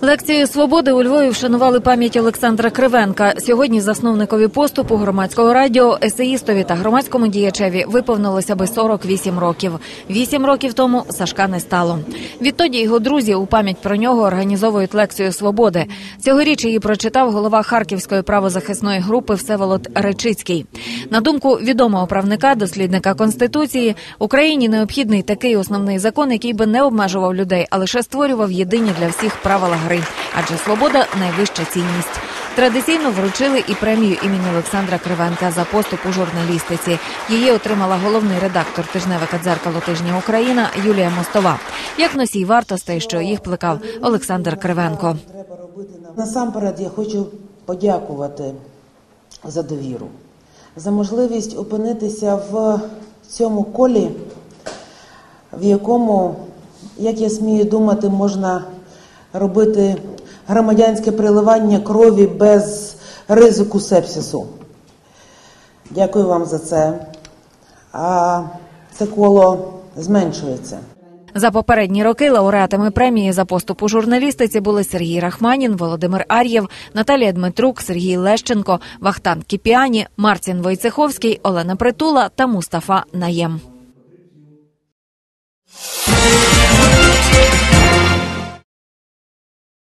Лекцією свободи у Львові вшанували пам'ять Олександра Кривенка. Сьогодні засновникові поступу громадського радіо, есеїстові та громадському діячеві виповнилося би 48 років. Вісім років тому Сашка не стало. Відтоді його друзі у пам'ять про нього організовують лекцію свободи. Цьогоріч її прочитав голова Харківської правозахисної групи Всеволод Речицький. На думку відомого правника, дослідника конституції, Україні необхідний такий основний закон, який би не обмежував людей, а лише створював єдині для всіх правила гри. Адже свобода найвища цінність. Традиційно вручили і премію імені Олександра Кривенка за поступ у журналістиці. Її отримала головний редактор тижневика дзеркало тижня Україна Юлія Мостова. Як носій вартостей, що їх плекав Олександр Кривенко. Насамперед я хочу подякувати за довіру, за можливість опинитися в цьому колі, в якому, як я смію думати, можна робити громадянське приливання крові без ризику сепсису. Дякую вам за це. А це коло зменшується. За попередні роки лауреатами премії за поступ у журналістиці були Сергій Рахманін, Володимир Ар'єв, Наталія Дмитрук, Сергій Лещенко, Вахтан Кіпіані, Марцін Войцеховський, Олена Притула та Мустафа Наєм.